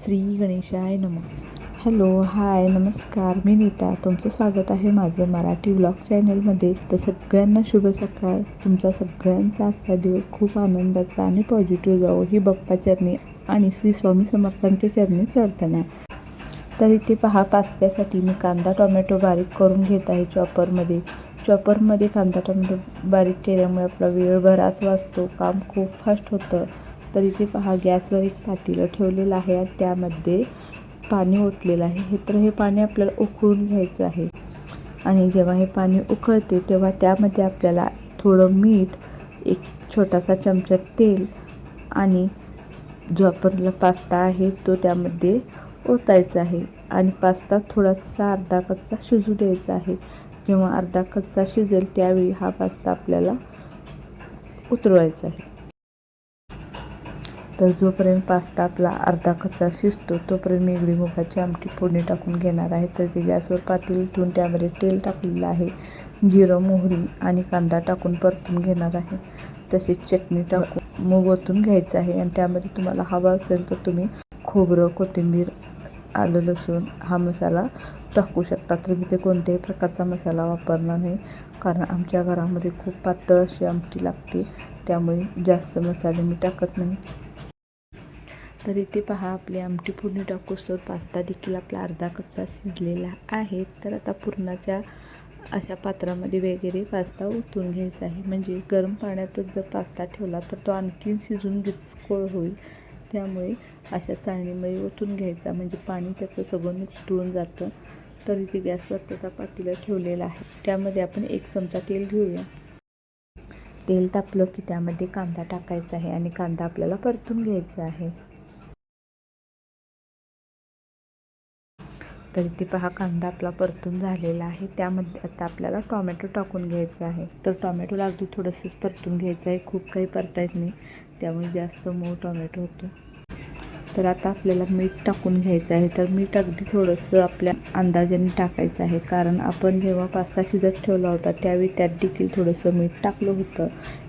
श्री गणेशाय नम. Hello hi नमस्कार. मी नीता. तुमचं स्वागत आहे माझं मराठी व्लॉग चॅनलमध्ये तर सगळ्यांना शुभ सकाळ. तुमचा सगळ्यांचा आजचा दिवस खूप आनंदाचा आणि पॉझिटिव्ह जावो. ही बाप्पा चरणी आणि श्री स्वामी समर्थांच्या चरणी प्रार्थना. तर इथे पहा पास्त्यासाठी मी कांदा टोमॅटो बारीक करून घेत आहे चॉपरमध्ये. चॉपरमध्ये कांदा टोमॅटो बारीक केल्यामुळे आपला वेळ बराच वाचतो. काम खूप फास्ट होतं. तर इथे पहा गॅसवर एक पातेलं ठेवलेलं आहे आणि त्यामध्ये पाणी ओतलेलं आहे. हे तर हे पाणी आपल्याला उकळून घ्यायचं आहे. आणि जेव्हा हे पाणी उकळते तेव्हा त्यामध्ये आपल्याला थोडं मीठ एक छोटासा चमचा तेल आणि जो आपण पास्ता आहे तो त्यामध्ये ओतायचा आहे. आणि पास्ता थोडासा अर्धा कच्चा शिजू द्यायचा आहे. जेव्हा अर्धा कच्चा शिजेल त्यावेळी हा पास्ता आपल्याला उतरवायचा आहे. तर जोपर्यंत पास्ता आपला अर्धा कच्चा शिजतो तोपर्यंत मी इकडे मुगाची आमटी फोडणी टाकून घेणार आहे. तर ती गॅसवर पातेली ठेवून त्यामध्ये तेल टाकलेलं आहे. जिरं मोहरी आणि कांदा टाकून परतून घेणार आहे. तसेच चटणी टाकून मूग ओतून घ्यायचं आहे. आणि त्यामध्ये तुम्हाला हवा असेल तर तुम्ही खोबरं कोथिंबीर आलं लसूण हा मसाला टाकू शकता. तर मी ते कोणत्याही प्रकारचा मसाला वापरणार नाही कारण आमच्या घरामध्ये खूप पातळ अशी आमटी लागते. त्यामुळे जास्त मसाले मी टाकत नाही. तर इथे पहा आपली आमटी पूर्ण टाकूसोर पास्ता देखील आपला अर्धा कच्चा शिजलेला आहे. तर आता पुरणाच्या अशा पात्रामध्ये वगैरे पास्ता ओतून घ्यायचा आहे. म्हणजे गरम पाण्यातच जर पास्ता ठेवला तर तो आणखीन शिजून गिचकोळ होईल. त्यामुळे अशा चाळणीमध्ये ओतून घ्यायचा. म्हणजे पाणी त्याचं सगळं निघटून जातं. तर इथे गॅसवर त्याचा पातीला ठेवलेला आहे. त्यामध्ये आपण एक चमचा तेल घेऊया. तेल तापलं की त्यामध्ये कांदा टाकायचा आहे आणि कांदा आपल्याला परतून घ्यायचा आहे. तर इथे पहा कांदा आपला परतून झालेला आहे. त्यामध्ये आता आपल्याला टॉमॅटो टाकून घ्यायचं आहे. तर टॉमॅटोला अगदी थोडंसंच परतून घ्यायचं आहे. खूप काही परता येत नाही. त्यामुळे जास्त मऊ टॉमॅटो होतो. तर आता आपल्याला मीठ टाकून घ्यायचं आहे. तर मीठ अगदी थोडंसं आपल्या अंदाजाने टाकायचं आहे. कारण आपण जेव्हा पास्ता शिजत ठेवला होता त्यावेळी त्यात देखील थोडंसं मीठ टाकलं होतं.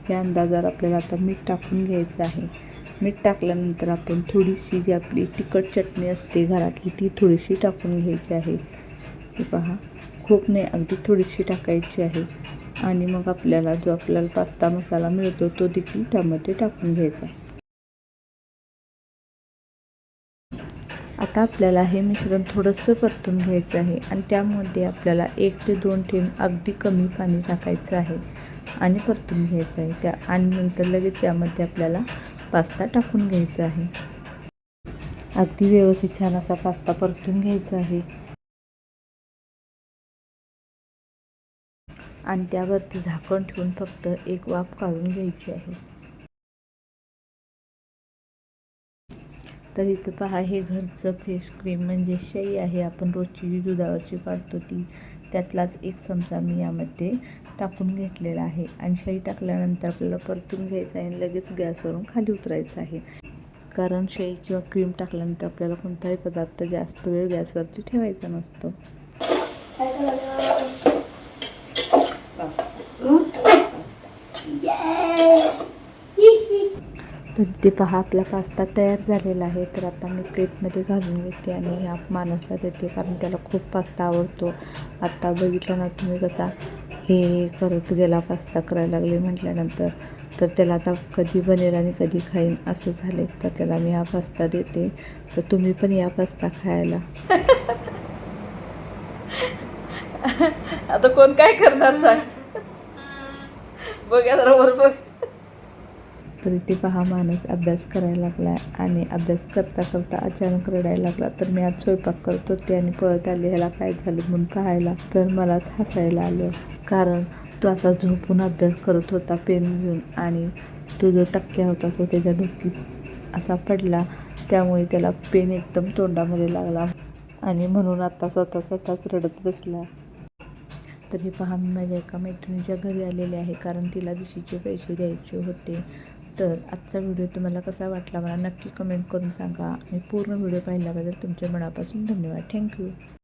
या अंदाजावर आपल्याला आता मीठ टाकून घ्यायचं आहे. मीठ टाकल्यानंतर आपण थोडीशी जी आपली तिखट चटणी असते घरातली ती थोडीशी टाकून घ्यायची आहे. हे पहा खूप नाही अगदी थोडीशी टाकायची आहे. आणि मग आपल्याला जो आपल्याला पास्ता मसाला मिळतो तो देखील त्यामध्ये टाकून घ्यायचा आता आपल्याला हे मिश्रण थोडंसं परतून घ्यायचं आहे आणि त्यामध्ये आपल्याला एक ते दोन थेंब अगदी कमी पाणी टाकायचं आहे आणि परतून घ्यायचं आहे त्या. आणि नंतर लगेच त्यामध्ये आपल्याला पास्ता टाकून घ्यायचा आहे. अगदी व्यवस्थित छान असा पास्ता परतून घ्यायचा आहे. आणि त्यावरती झाकण ठेवून फक्त एक वाफ काढून घ्यायची आहे. तर इथं पहा हे घरचं फेश क्रीम म्हणजे शई आहे. आपण रोजची जी दुधावरची काढतो ती त्यातलाच एक चमचा मी यामध्ये टाकून घेतलेला आहे. आणि शाई टाकल्यानंतर आपल्याला परतून घ्यायचं आहे आणि लगेच गॅसवरून खाली उतरायचं आहे. कारण शाई किंवा क्रीम टाकल्यानंतर आपल्याला कोणताही पदार्थ जास्त वेळ गॅसवरती ठेवायचा नसतो. तर ते पहा आपला पास्ता तयार झालेला आहे. तर आता मी प्लेटमध्ये घालून घेते आणि ह्या माणूसला देते कारण त्याला खूप पास्ता आवडतो. आत्ता बघितलं ना तुम्ही कसा हे करत गेला पास्ता करायला लागले म्हटल्यानंतर. तर त्याला आता कधी बनेल आणि कधी खाईन असं झाले तर त्याला मी हा पास्ता देते. तर तुम्ही पण या पास्ता खायला. आता कोण काय करणार सर बघा जरा बघ. तर इथे पहा माणूस अभ्यास करायला लागला आणि अभ्यास करता करता अचानक रडायला लागला. तर मी आज स्वयंपाक करत होते आणि पळत आले ह्याला काय झालं म्हणून पाहायला. तर मलाच हसायला आलं. कारण तो असा झोपून अभ्यास करत होता पेन घेऊन आणि तो जो तक्क्या होता तो त्याच्या डोकीत असा पडला. त्यामुळे त्याला पेन एकदम तोंडामध्ये लागला आणि म्हणून आता स्वतः स्वतःच रडत बसला. तर हे पहा मी माझ्या एका मैत्रिणीच्या घरी आलेले आहे कारण तिला बिशीचे पैसे द्यायचे होते. तर आजचा व्हिडिओ तुम्हाला कसा वाटला मला नक्की कमेंट करून सांगा. आणि पूर्ण व्हिडिओ पाहिल्याबद्दल तुमच्या मनापासून धन्यवाद. थँक्यू